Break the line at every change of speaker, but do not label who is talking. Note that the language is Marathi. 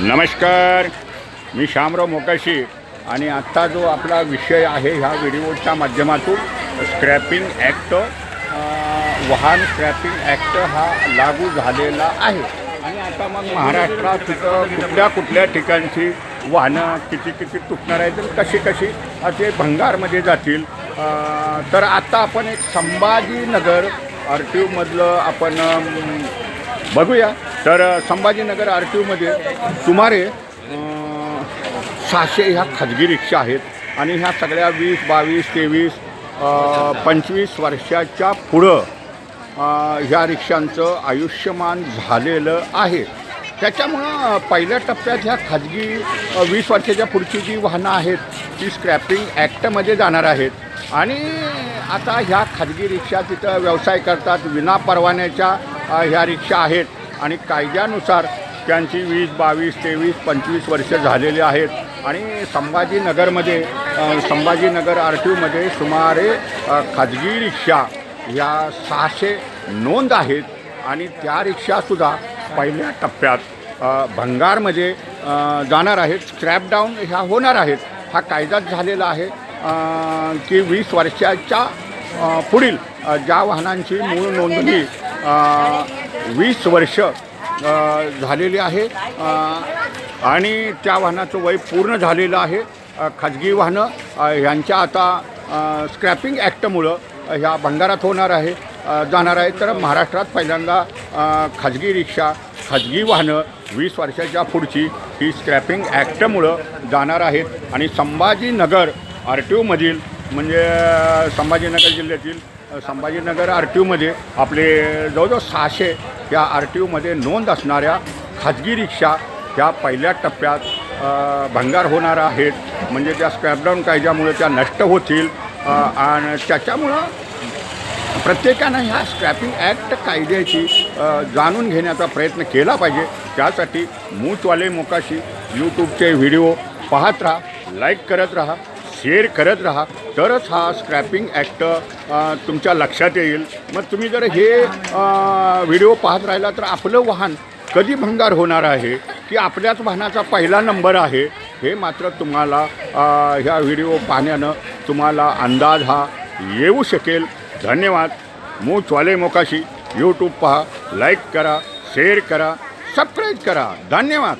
नमस्कार. मी श्यामराव मोकाशी आणि आत्ता जो आपला विषय आहे ह्या व्हिडिओच्या माध्यमातून स्क्रॅपिंग ॲक्ट वाहन स्क्रॅपिंग ॲक्ट हा लागू झालेला आहे. आणि आता मग महाराष्ट्रात तिथं कुठल्या कुठल्या ठिकाणची वाहनं किती किती तुटणार आहेत कशी कशी असे भंगारमध्ये जातील? तर आता आपण एक संभाजीनगर आर टी ओमधलं आपण बघूया. तर संभाजीनगर आर टी ओमध्ये सुमारे सहाशे ह्या खाजगी रिक्षा आहेत आणि ह्या सगळ्या वीस बावीस तेवीस पंचवीस वर्षाच्या पुढं ह्या रिक्षांचं आयुष्यमान झालेलं आहे. त्याच्यामुळं पहिल्या टप्प्यात ह्या खाजगी वीस वर्षाच्या पुढची जी वाहनं आहेत ती स्क्रॅपिंग ॲक्टमध्ये जाणार आहेत. आणि आता ह्या खाजगी रिक्षा तिथं व्यवसाय करतात विना परवान्याच्या ह्या रिक्षा आहेत आणि कायद्यानुसार त्यांची वीस बावीस तेवीस पंचवीस वर्ष झालेली आहेत. आणि संभाजीनगरमध्ये संभाजीनगर आर टी ओमध्ये सुमारे खाजगी रिक्षा ह्या सहाशे नोंद आहेत. आणि त्या रिक्षासुद्धा पहिल्या टप्प्यात भंगारमध्ये जाणार आहेत. स्क्रॅप डाऊन ह्या होणार आहेत. हा कायदाच झालेला आहे की वीस वर्षाच्या पुढील ज्या वाहनांची मूळ नोंदणी वीस वर्ष झालेली आहे. आणि त्या वाहनाचं वय पूर्ण झालेलं आहे. खाजगी वाहनं ह्यांच्या आता स्क्रॅपिंग ॲक्टमुळं ह्या भंगारात होणार आहे. जाणार आहे. तर महाराष्ट्रात पहिल्यांदा खाजगी रिक्षा खाजगी वाहनं वीस वर्षाच्या पुढची ही स्क्रॅपिंग ॲक्टमुळं जाणार आहेत. आणि संभाजीनगर आर टी ओमधील म्हणजे संभाजीनगर जिल्ह्यातील संभाजीनगर आर टी ओमध्ये आपले जवळजवळ सहाशे या आर टी ओमध्ये नोंद असणाऱ्या खाजगी रिक्षा ह्या पहिल्या टप्प्यात भंगार होणार आहेत. म्हणजे त्या स्क्रॅपडाऊन कायद्यामुळे त्या नष्ट होतील. आणि त्याच्यामुळं प्रत्येकानं ह्या स्क्रॅपिंग ॲक्ट कायद्याची जाणून घेण्याचा प्रयत्न केला पाहिजे. त्यासाठी मूचवाले मोकाशी यूट्यूबचे व्हिडिओ पाहत राहा लाईक करत राहा शेअर करत राहा. तरच हा स्क्रॅपिंग ॲक्ट तुमच्या लक्षात येईल. मग तुम्ही जर हे व्हिडिओ पाहत राहिला तर आपलं वाहन कधी भंगार होणार आहे? की आपल्याच वाहनाचा पहिला नंबर आहे? हे मात्र तुम्हाला ह्या व्हिडिओ पाहण्यानं तुम्हाला अंदाज हा येऊ शकेल. धन्यवाद. मूचवाले मोकाशी. यूट्यूब पहा. लाईक करा. शेअर करा. सबस्क्राईब करा. धन्यवाद.